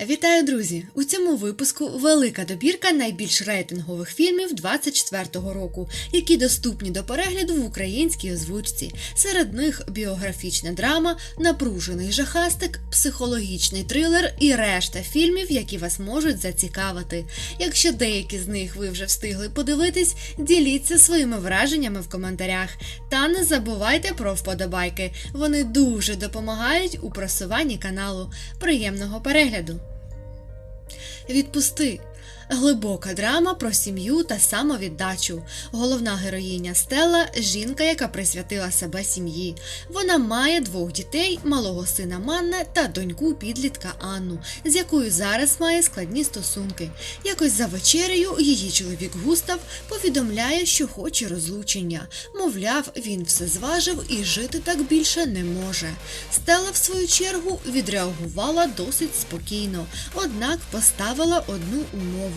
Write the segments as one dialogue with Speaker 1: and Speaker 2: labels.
Speaker 1: Вітаю, друзі! У цьому випуску велика добірка найбільш рейтингових фільмів 24-го року, які доступні до перегляду в українській озвучці. Серед них біографічна драма, напружений жахастик, психологічний трилер і решта фільмів, які вас можуть зацікавити. Якщо деякі з них ви вже встигли подивитись, діліться своїми враженнями в коментарях. Та не забувайте про вподобайки. Вони дуже допомагають у просуванні каналу. Приємного перегляду! Відпусти. Глибока драма про сім'ю та самовіддачу. Головна героїня Стелла жінка, яка присвятила себе сім'ї. Вона має двох дітей, малого сина Манне та доньку підлітка Анну, з якою зараз має складні стосунки. Якось за вечерею її чоловік Густав повідомляє, що хоче розлучення. Мовляв, він все зважив і жити так більше не може. Стелла, в свою чергу, відреагувала досить спокійно, однак поставила одну умову.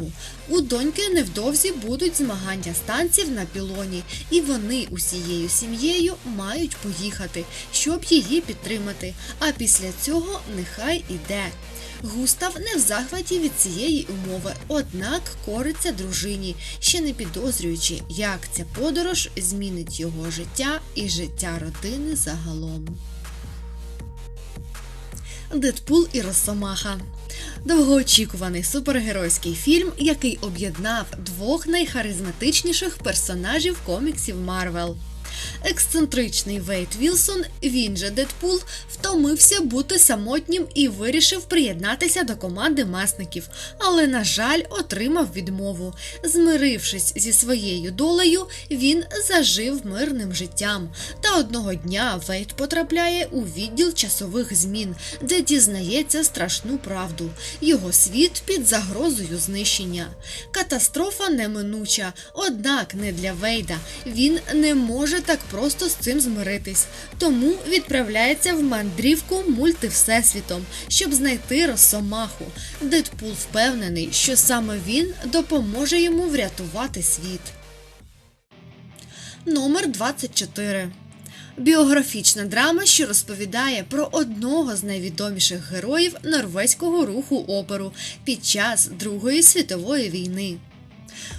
Speaker 1: У доньки невдовзі будуть змагання станців на пілоні, і вони усією сім'єю мають поїхати, щоб її підтримати. А після цього нехай іде. Густав не в захваті від цієї умови, однак кориться дружині, ще не підозрюючи, як ця подорож змінить його життя і життя родини загалом. Дедпул і Росомаха. Довгоочікуваний супергеройський фільм, який об'єднав двох найхаризматичніших персонажів коміксів Марвел. Ексцентричний Вейт Вілсон, він же Дедпул, втомився бути самотнім і вирішив приєднатися до команди масників, але, на жаль, отримав відмову. Змирившись зі своєю долею, він зажив мирним життям. Та одного дня Вейт потрапляє у відділ часових змін, де дізнається страшну правду. Його світ під загрозою знищення. Катастрофа неминуча, однак не для Вейда. Він не може так просто з цим змиритись, тому відправляється в мандрівку мультивсесвітом, щоб знайти Росомаху. Дедпул впевнений, що саме він допоможе йому врятувати світ. Номер 24 Біографічна драма, що розповідає про одного з найвідоміших героїв норвезького руху оперу під час Другої світової війни.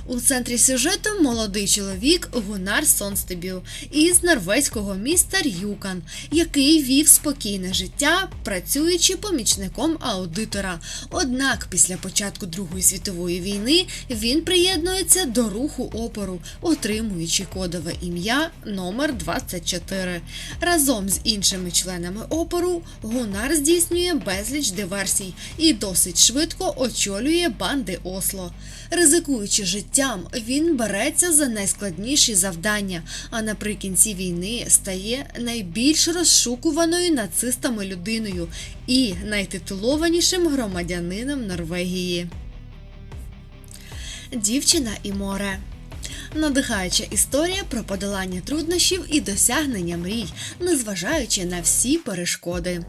Speaker 1: У центрі сюжету молодий чоловік Гунар Сонстебю із норвезького міста Рюкан, який вів спокійне життя, працюючи помічником аудитора. Однак після початку Другої світової війни він приєднується до руху опору, отримуючи кодове ім'я номер 24 Разом з іншими членами опору Гунар здійснює безліч диверсій і досить швидко очолює банди Осло. Ризикуючи життям, він береться за найскладніші завдання, а наприкінці війни стає найбільш розшукуваною нацистами людиною і найтитулованішим громадянином Норвегії. Дівчина і море. Надихаюча історія про подолання труднощів і досягнення мрій, незважаючи на всі перешкоди.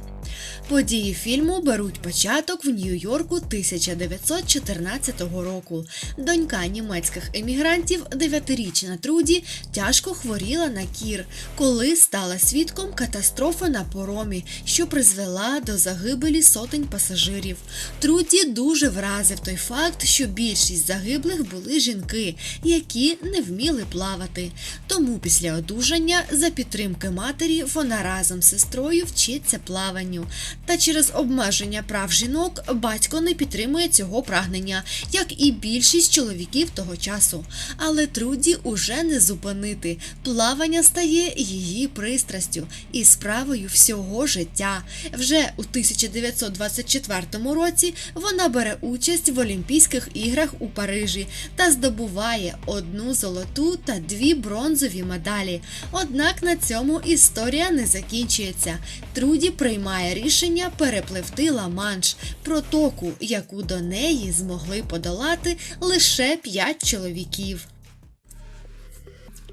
Speaker 1: Події фільму беруть початок в Нью-Йорку 1914 року. Донька німецьких емігрантів, дев'ятирічна Труді, тяжко хворіла на кір, коли стала свідком катастрофи на поромі, що призвела до загибелі сотень пасажирів. Труді дуже вразив той факт, що більшість загиблих були жінки, які не вміли плавати. Тому після одужання за підтримки матері вона разом з сестрою вчиться плаванню. Та через обмеження прав жінок батько не підтримує цього прагнення, як і більшість чоловіків того часу. Але Труді уже не зупинити. Плавання стає її пристрастю і справою всього життя. Вже у 1924 році вона бере участь в Олімпійських іграх у Парижі та здобуває одну золоту та дві бронзові медалі. Однак на цьому історія не закінчується. Труді приймає рішення перепливти Ла-Манш, протоку, яку до неї змогли подолати лише п'ять чоловіків.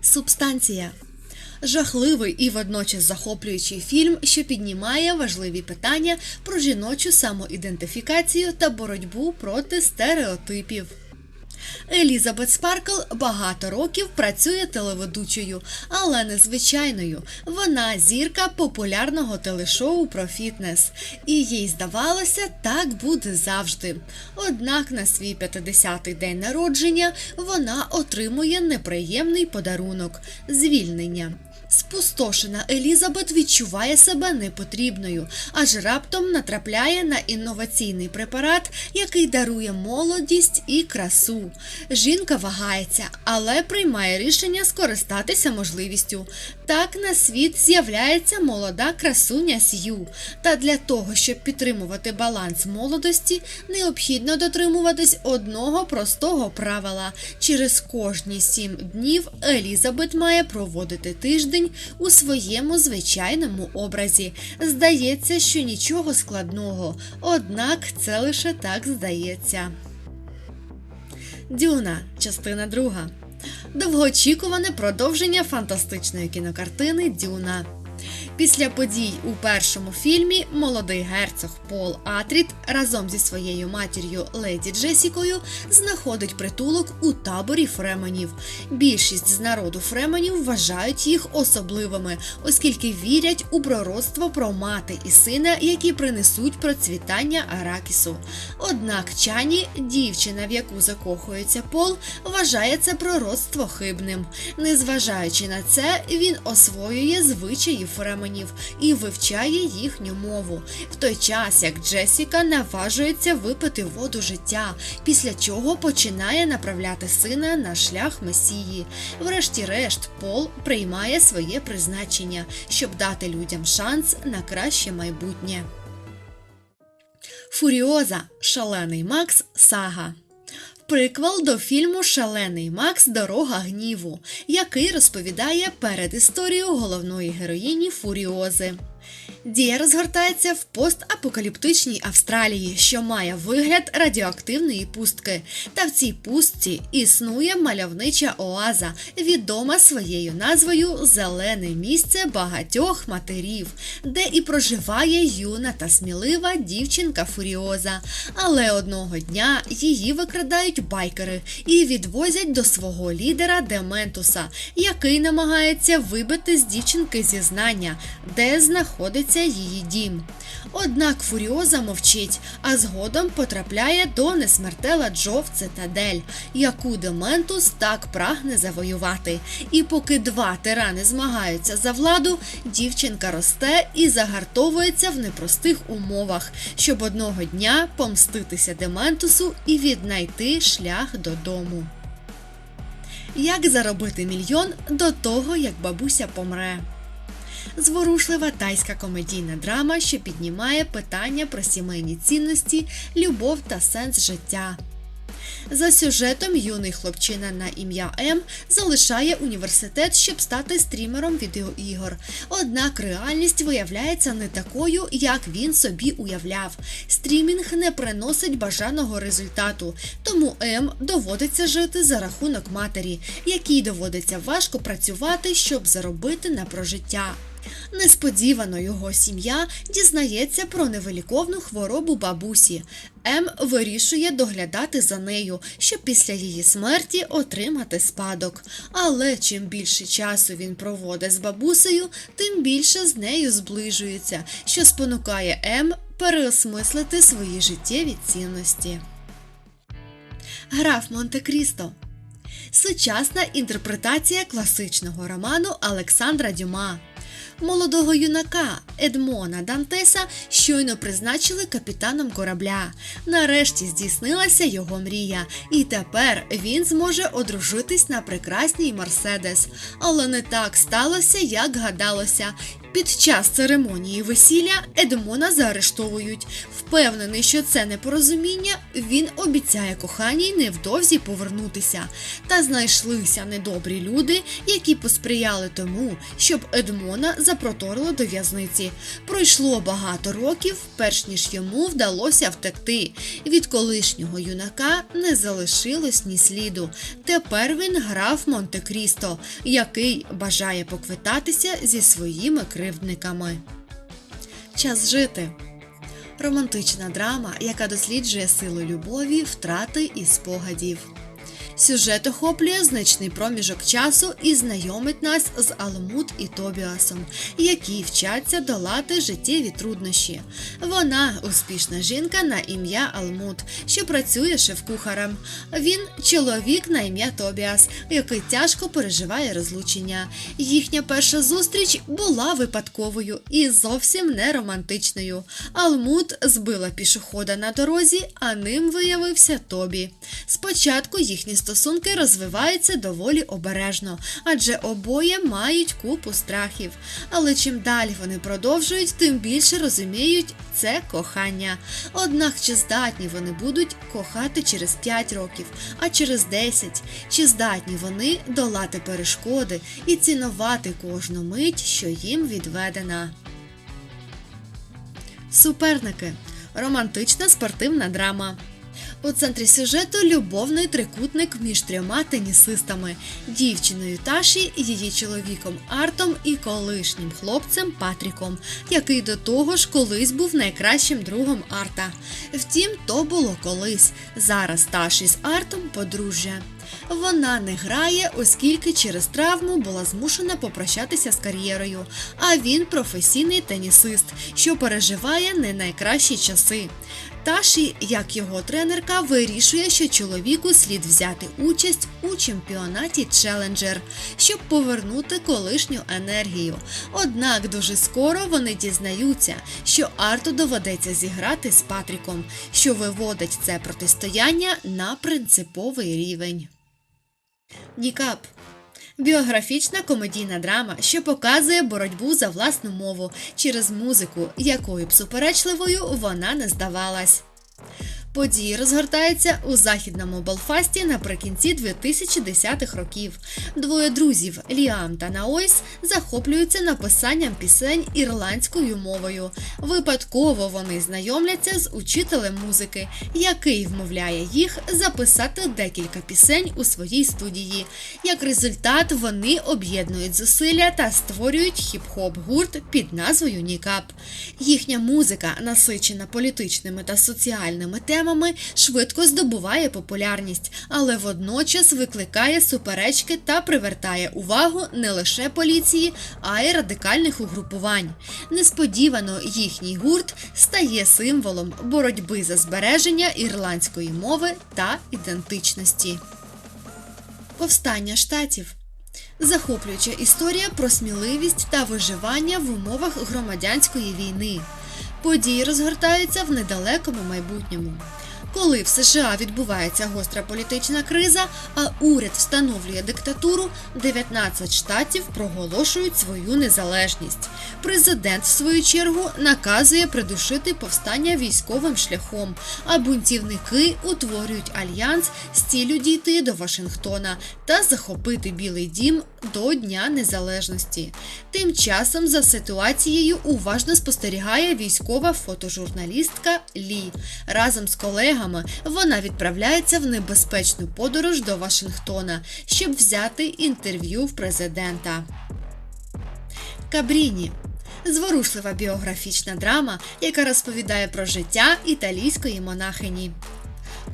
Speaker 1: Субстанція Жахливий і водночас захоплюючий фільм, що піднімає важливі питання про жіночу самоідентифікацію та боротьбу проти стереотипів. Елізабет Спаркл багато років працює телеведучою, але не звичайною. Вона зірка популярного телешоу про фітнес. І їй здавалося, так буде завжди. Однак на свій 50-й день народження вона отримує неприємний подарунок звільнення. Спустошена Елізабет відчуває себе непотрібною, аж раптом натрапляє на інноваційний препарат, який дарує молодість і красу. Жінка вагається, але приймає рішення скористатися можливістю. Так на світ з'являється молода красуня Сью. Та для того, щоб підтримувати баланс молодості, необхідно дотримуватись одного простого правила. Через кожні сім днів Елізабет має проводити тиждень у своєму звичайному образі. Здається, що нічого складного, однак це лише так здається. Дюна, частина друга. Довгоочікуване продовження фантастичної кінокартини Дюна. Після подій у першому фільмі молодий герцог Пол Атріт разом зі своєю матір'ю Леді Джесікою знаходить притулок у таборі Фременів. Більшість з народу Фременів вважають їх особливими, оскільки вірять у пророцтво про мати і сина, які принесуть процвітання Аракісу. Однак Чані, дівчина, в яку закохується Пол, вважає це пророцтво хибним. Незважаючи на це, він освоює звичаї Фременів і вивчає їхню мову, в той час як Джесіка наважується випити воду життя, після чого починає направляти сина на шлях Месії. Врешті-решт, Пол приймає своє призначення, щоб дати людям шанс на краще майбутнє. Фуріоза Шалений Макс Сага Приквел до фільму Шалений Макс Дорога гніву, який розповідає перед історією головної героїні Фуріози. Дія розгортається в постапокаліптичній Австралії, що має вигляд радіоактивної пустки. Та в цій пустці існує мальовнича оаза, відома своєю назвою Зелене місце багатьох матерів, де і проживає юна та смілива дівчинка Фуріоза. Але одного дня її викрадають байкери і відвозять до свого лідера Дементуса, який намагається вибити з дівчинки зізнання, де знаходиться її дім. Однак Фуріоза мовчить, а згодом потрапляє до несмертела Джо в цитадель, яку Дементус так прагне завоювати. І поки два тирани змагаються за владу, дівчинка росте і загартовується в непростих умовах, щоб одного дня помститися Дементусу і віднайти шлях додому. Як заробити мільйон до того, як бабуся помре? Зворушлива тайська комедійна драма, що піднімає питання про сімейні цінності, любов та сенс життя. За сюжетом юний хлопчина на ім'я М залишає університет, щоб стати стрімером відеоігор. Однак реальність виявляється не такою, як він собі уявляв. Стрімінг не приносить бажаного результату, тому М доводиться жити за рахунок матері, якій доводиться важко працювати, щоб заробити на прожиття. Несподівано його сім'я дізнається про невиліковну хворобу бабусі. М вирішує доглядати за нею, щоб після її смерті отримати спадок. Але чим більше часу він проводить з бабусею, тим більше з нею зближується, що спонукає М переосмислити свої життєві цінності. Граф Монте-Крісто Сучасна інтерпретація класичного роману Олександра Дюма. Молодого юнака Едмона Дантеса щойно призначили капітаном корабля. Нарешті здійснилася його мрія, і тепер він зможе одружитись на прекрасній Мерседес. Але не так сталося, як гадалося. Під час церемонії весілля Едмона заарештовують. Впевнений, що це непорозуміння, він обіцяє коханій невдовзі повернутися. Та знайшлися недобрі люди, які посприяли тому, щоб Едмона запроторило до в'язниці. Пройшло багато років, перш ніж йому вдалося втекти. Від колишнього юнака не залишилось ні сліду. Тепер він грав Монте-Крісто, який бажає поквитатися зі своїми кривдниками. Час жити. Романтична драма, яка досліджує силу любові, втрати і спогадів. Сюжет охоплює значний проміжок часу і знайомить нас з Алмут і Тобіасом, які вчаться долати життєві труднощі. Вона успішна жінка на ім'я Алмут, що працює шеф-кухарем. Він чоловік на ім'я Тобіас, який тяжко переживає розлучення. Їхня перша зустріч була випадковою і зовсім не романтичною. Алмут збила пішохода на дорозі, а ним виявився Тобі. Спочатку їхні стосунки розвиваються доволі обережно, адже обоє мають купу страхів. Але чим далі вони продовжують, тим більше розуміють це кохання. Однак чи здатні вони будуть кохати через 5 років, а через 10? Чи здатні вони долати перешкоди і цінувати кожну мить, що їм відведена? Суперники. Романтична спортивна драма. У центрі сюжету любовний трикутник між трьома тенісистами дівчиною Таші, її чоловіком Артом і колишнім хлопцем Патріком, який до того ж колись був найкращим другом Арта. Втім, то було колись. Зараз Таші з Артом подружжя. Вона не грає, оскільки через травму була змушена попрощатися з кар'єрою. А він професійний тенісист, що переживає не найкращі часи. Таші, як його тренерка, вирішує, що чоловіку слід взяти участь у чемпіонаті Челенджер, щоб повернути колишню енергію. Однак дуже скоро вони дізнаються, що Арту доведеться зіграти з Патріком, що виводить це протистояння на принциповий рівень. Нікап Біографічна комедійна драма, що показує боротьбу за власну мову через музику, якою б суперечливою вона не здавалась. Події розгортаються у західному Белфасті наприкінці 2010-х років. Двоє друзів Ліам та Наойс захоплюються написанням пісень ірландською мовою. Випадково вони знайомляться з учителем музики, який вмовляє їх записати декілька пісень у своїй студії. Як результат, вони об'єднують зусилля та створюють хіп-хоп гурт під назвою Нікап. Їхня музика, насичена політичними та соціальними темами темами швидко здобуває популярність, але водночас викликає суперечки та привертає увагу не лише поліції, а й радикальних угрупувань. Несподівано їхній гурт стає символом боротьби за збереження ірландської мови та ідентичності. Повстання штатів захоплююча історія про сміливість та виживання в умовах громадянської війни. Події розгортаються в недалекому майбутньому. Коли в США відбувається гостра політична криза, а уряд встановлює диктатуру, 19 штатів проголошують свою незалежність. Президент, в свою чергу, наказує придушити повстання військовим шляхом, а бунтівники утворюють альянс з цілю дійти до Вашингтона та захопити Білий Дім до Дня Незалежності. Тим часом за ситуацією уважно спостерігає військова фотожурналістка Лі разом з колегами колегами вона відправляється в небезпечну подорож до Вашингтона, щоб взяти інтерв'ю в президента. Кабріні зворушлива біографічна драма, яка розповідає про життя італійської монахині.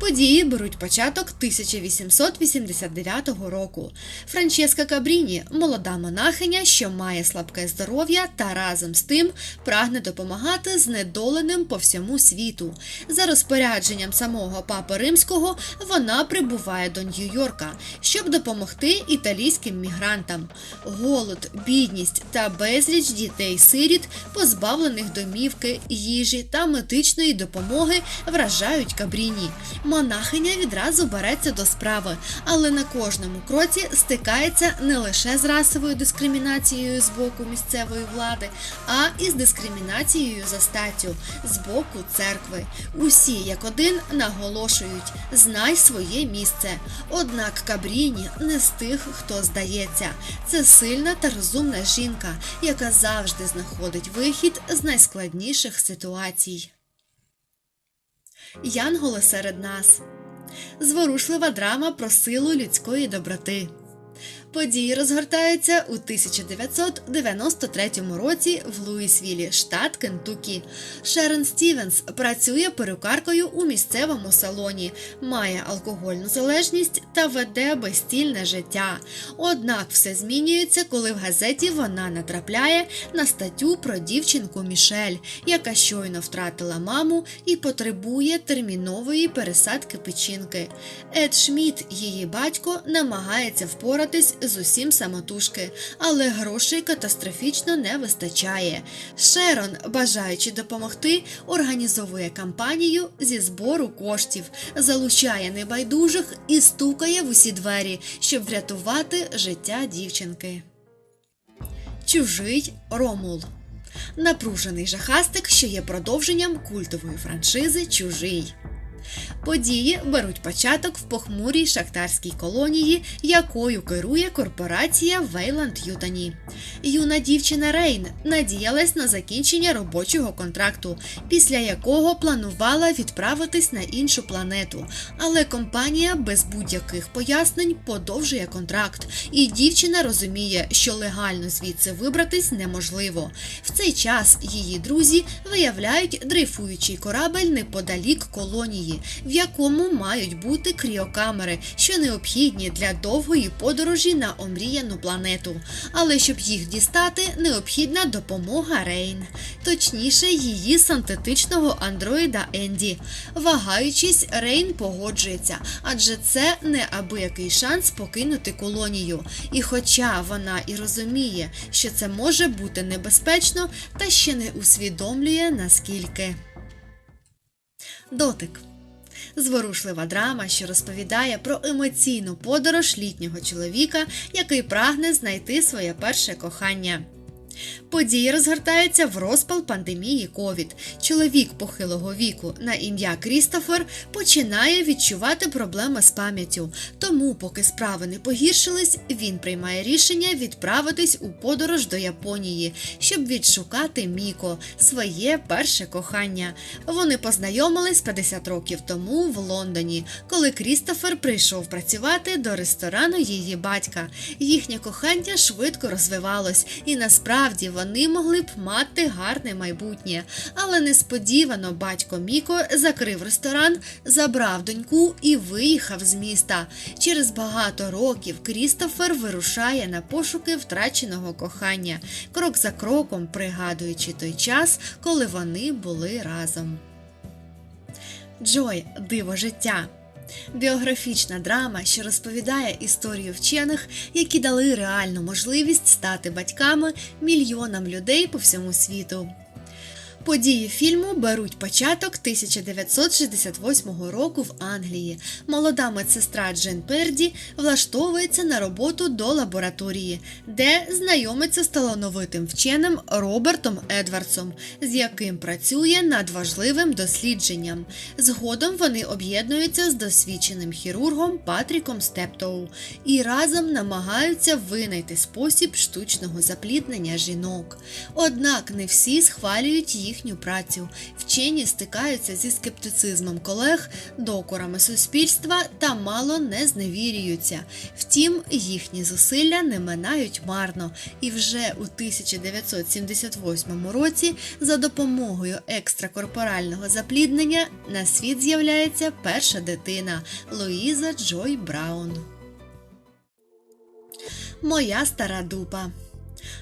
Speaker 1: Події беруть початок 1889 року. Франческа Кабріні молода монахиня, що має слабке здоров'я та разом з тим прагне допомагати знедоленим по всьому світу. За розпорядженням самого папи римського вона прибуває до Нью-Йорка, щоб допомогти італійським мігрантам. Голод, бідність та безліч дітей-сиріт, позбавлених домівки, їжі та медичної допомоги, вражають Кабріні монахиня відразу береться до справи, але на кожному кроці стикається не лише з расовою дискримінацією з боку місцевої влади, а і з дискримінацією за статтю з боку церкви. Усі як один наголошують знай своє місце. Однак Кабріні не з тих, хто здається. Це сильна та розумна жінка, яка завжди знаходить вихід з найскладніших ситуацій. Янголи серед нас. Зворушлива драма про силу людської доброти. Події розгортаються у 1993 році в Луїсвілі, штат Кентукі. Шерон Стівенс працює перукаркою у місцевому салоні, має алкогольну залежність та веде безстільне життя. Однак все змінюється, коли в газеті вона натрапляє на статтю про дівчинку Мішель, яка щойно втратила маму і потребує термінової пересадки печінки. Ед Шмідт, її батько, намагається впоратись з усім самотужки, але грошей катастрофічно не вистачає. Шерон, бажаючи допомогти, організовує кампанію зі збору коштів, залучає небайдужих і стукає в усі двері, щоб врятувати життя дівчинки. Чужий Ромул Напружений жахастик, що є продовженням культової франшизи Чужий. Події беруть початок в похмурій шахтарській колонії, якою керує корпорація Вейланд Ютані. Юна дівчина Рейн надіялась на закінчення робочого контракту, після якого планувала відправитись на іншу планету. Але компанія без будь-яких пояснень подовжує контракт, і дівчина розуміє, що легально звідси вибратись неможливо. В цей час її друзі виявляють дрейфуючий корабель неподалік колонії в якому мають бути кріокамери, що необхідні для довгої подорожі на омріяну планету. Але щоб їх дістати, необхідна допомога Рейн, точніше, її синтетичного андроїда Енді. Вагаючись, Рейн погоджується, адже це неабиякий шанс покинути колонію. І хоча вона і розуміє, що це може бути небезпечно, та ще не усвідомлює наскільки. Дотик зворушлива драма, що розповідає про емоційну подорож літнього чоловіка, який прагне знайти своє перше кохання. Події розгортаються в розпал пандемії ковід. Чоловік похилого віку на ім'я Крістофер починає відчувати проблеми з пам'яттю. Тому, поки справи не погіршились, він приймає рішення відправитись у подорож до Японії, щоб відшукати Міко, своє перше кохання. Вони познайомились 50 років тому в Лондоні, коли Крістофер прийшов працювати до ресторану її батька. Їхнє кохання швидко розвивалось, і насправді вони могли б мати гарне майбутнє. Але несподівано батько Міко закрив ресторан, забрав доньку і виїхав з міста. Через багато років Крістофер вирушає на пошуки втраченого кохання, крок за кроком пригадуючи той час, коли вони були разом. Джой диво життя. Біографічна драма, що розповідає історію вчених, які дали реальну можливість стати батьками мільйонам людей по всьому світу. Події фільму беруть початок 1968 року в Англії. Молода медсестра Джен Перді влаштовується на роботу до лабораторії, де знайомиться з талановитим вченим Робертом Едвардсом, з яким працює над важливим дослідженням. Згодом вони об'єднуються з досвідченим хірургом Патріком Стептоу і разом намагаються винайти спосіб штучного запліднення жінок. Однак не всі схвалюють їх їхню працю. Вчені стикаються зі скептицизмом колег, докорами суспільства та мало не зневірюються. Втім, їхні зусилля не минають марно, і вже у 1978 році за допомогою екстракорпорального запліднення на світ з'являється перша дитина Луїза Джой Браун. Моя стара дупа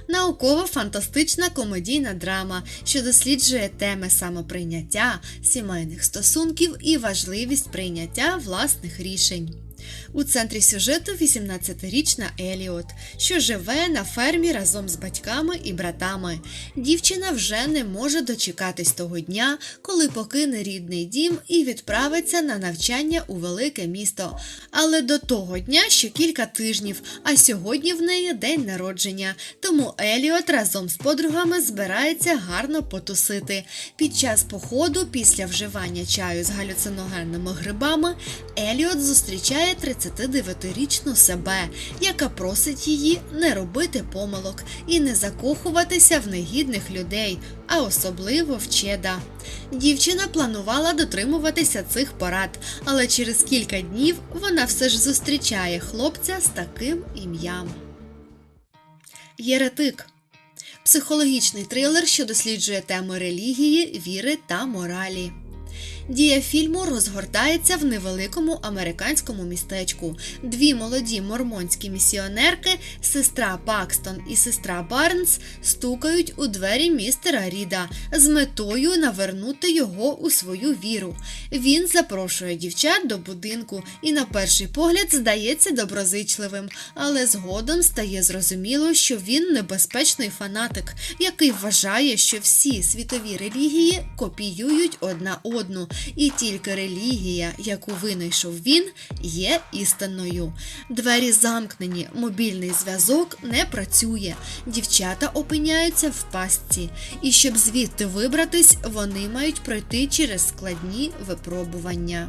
Speaker 1: науково-фантастична комедійна драма, що досліджує теми самоприйняття, сімейних стосунків і важливість прийняття власних рішень. У центрі сюжету 18-річна Еліот, що живе на фермі разом з батьками і братами. Дівчина вже не може дочекатись того дня, коли покине рідний дім і відправиться на навчання у велике місто. Але до того дня ще кілька тижнів, а сьогодні в неї день народження. Тому Еліот разом з подругами збирається гарно потусити. Під час походу, після вживання чаю з галюциногенними грибами, Еліот зустрічає 39-річну себе, яка просить її не робити помилок і не закохуватися в негідних людей, а особливо в чеда. Дівчина планувала дотримуватися цих порад, але через кілька днів вона все ж зустрічає хлопця з таким ім'ям. Єретик психологічний трилер, що досліджує теми релігії, віри та моралі. Дія фільму розгортається в невеликому американському містечку. Дві молоді мормонські місіонерки, сестра Пакстон і сестра Барнс, стукають у двері містера Ріда з метою навернути його у свою віру. Він запрошує дівчат до будинку і на перший погляд здається доброзичливим, але згодом стає зрозуміло, що він небезпечний фанатик, який вважає, що всі світові релігії копіюють одна одну, і тільки релігія, яку винайшов він, є істинною. Двері замкнені, мобільний зв'язок не працює. Дівчата опиняються в пастці, і щоб звідти вибратись, вони мають пройти через складні випробування.